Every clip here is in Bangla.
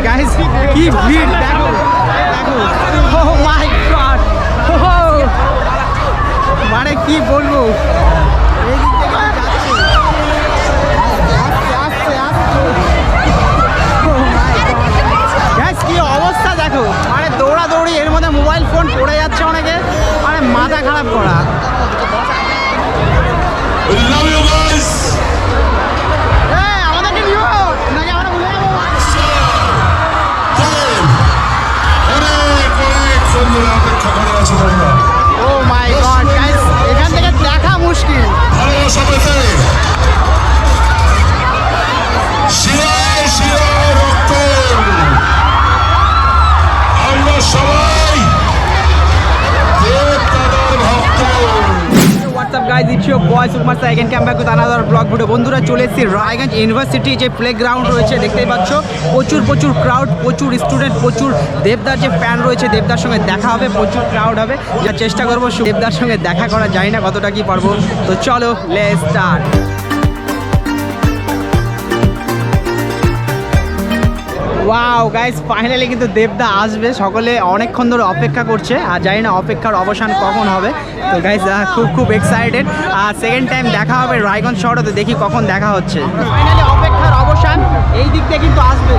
ভিড় গাইস কি ভিড় দেখো দেখো ও মাই গড মানে কি বলব? কি অবস্থা দেখো। মানে দৌড়াদৌড়ি, এর মধ্যে মোবাইল ফোন পড়ে যাচ্ছে অনেকে। মানে মাথা খারাপ করা। Guys it's your boy Sukumar sir again came back with another vlog video বন্ধুরা চলে এসেছি রায়গঞ্জ ইউনিভার্সিটি যে প্লে গ্রাউন্ড রয়েছে, দেখতেই পাচ্ছ। প্রচুর প্রচুর ক্রাউড প্রচুর স্টুডেন্ট প্রচুর দেবদার যে ফ্যান রয়েছে, দেবদার সঙ্গে দেখা হবে, প্রচুর ক্রাউড হবে। যা চেষ্টা করব দেবদার সঙ্গে দেখা করা যায় না, কতটা কি পারব। তো চলো লে স্টার্ট ওয়াও গাইজ ফাইনালি কিন্তু দেবদা আসবে। সকলে অনেকক্ষণ ধরে অপেক্ষা করছে। আর জানি না অপেক্ষার অবসান কখন হবে। তো গাইজ খুব খুব এক্সাইটেড আর সেকেন্ড টাইম দেখা হবে রায়গঞ্জ শহরে তো দেখি কখন দেখা হচ্ছে। ফাইনালি অপেক্ষার অবসান। এই দিক দিয়ে কিন্তু আসবে।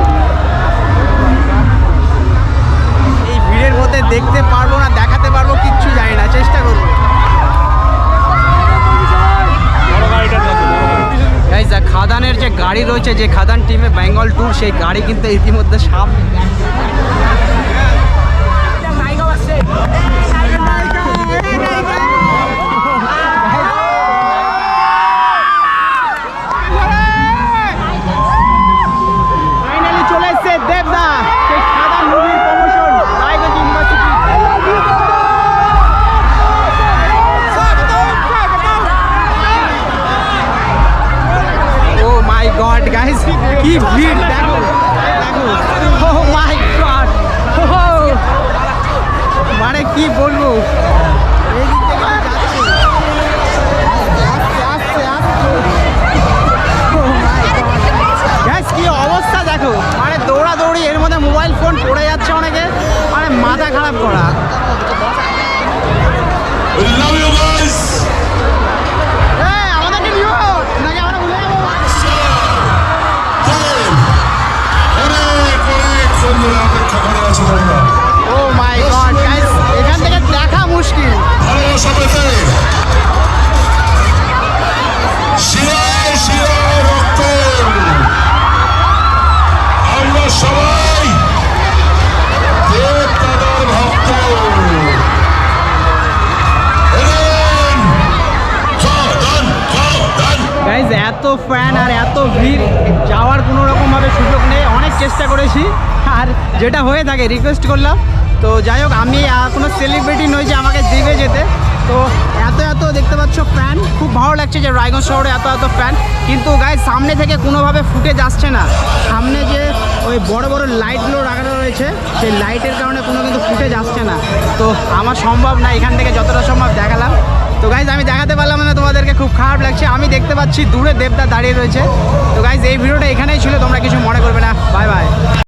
এই ভিড়ের মধ্যে দেখতে পারব খাদানের যে গাড়ি রয়েছে যে খাদান টিমে বেঙ্গল ট্যুর সেই গাড়ি কিন্তু ইতিমধ্যে সামনে। কি ভিড়? দেখো মাই গড মানে কি বলব? কি অবস্থা দেখো। মানে দৌড়াদৌড়ি, এর মধ্যে মোবাইল ফোন পড়ে যাচ্ছে অনেকে। মানে মাথা খারাপ করা। গাইজ এত ফ্যান আর এত ভিড়, যাওয়ার কোনো রকমভাবে সুযোগ নেই। অনেক চেষ্টা করেছি, আর যেটা হয়ে থাকে রিকোয়েস্ট করলাম। তো যাই হোক, আমি কোনো সেলিব্রিটি নই যে আমাকে দিবে যেতে। তো এত এত দেখতে পাচ্ছ ফ্যান খুব ভালো লাগছে যে রায়গঞ্জ শহরে এত এত ফ্যান কিন্তু গাইজ সামনে থেকে কোনোভাবে ফুটে যাচ্ছে না। সামনে যে ওই বড় বড় লাইটগুলো লাগানো রয়েছে, সেই লাইটের কারণে কোনো কিন্তু ফুটে যাচ্ছে না। তো আমার সম্ভব না, এখান থেকে যতটা সম্ভব দেখালাম। তো গাইজ আমি দেখাতে পারলাম খুব খারাপ লাগছে। আমি দেখতে পাচ্ছি দূরে দেবদা দাঁড়িয়ে রয়েছে। তো গাইজ এই ভিডিওটা এখানেই ছিল। তোমরা কিছু মনে করবে না। Bye bye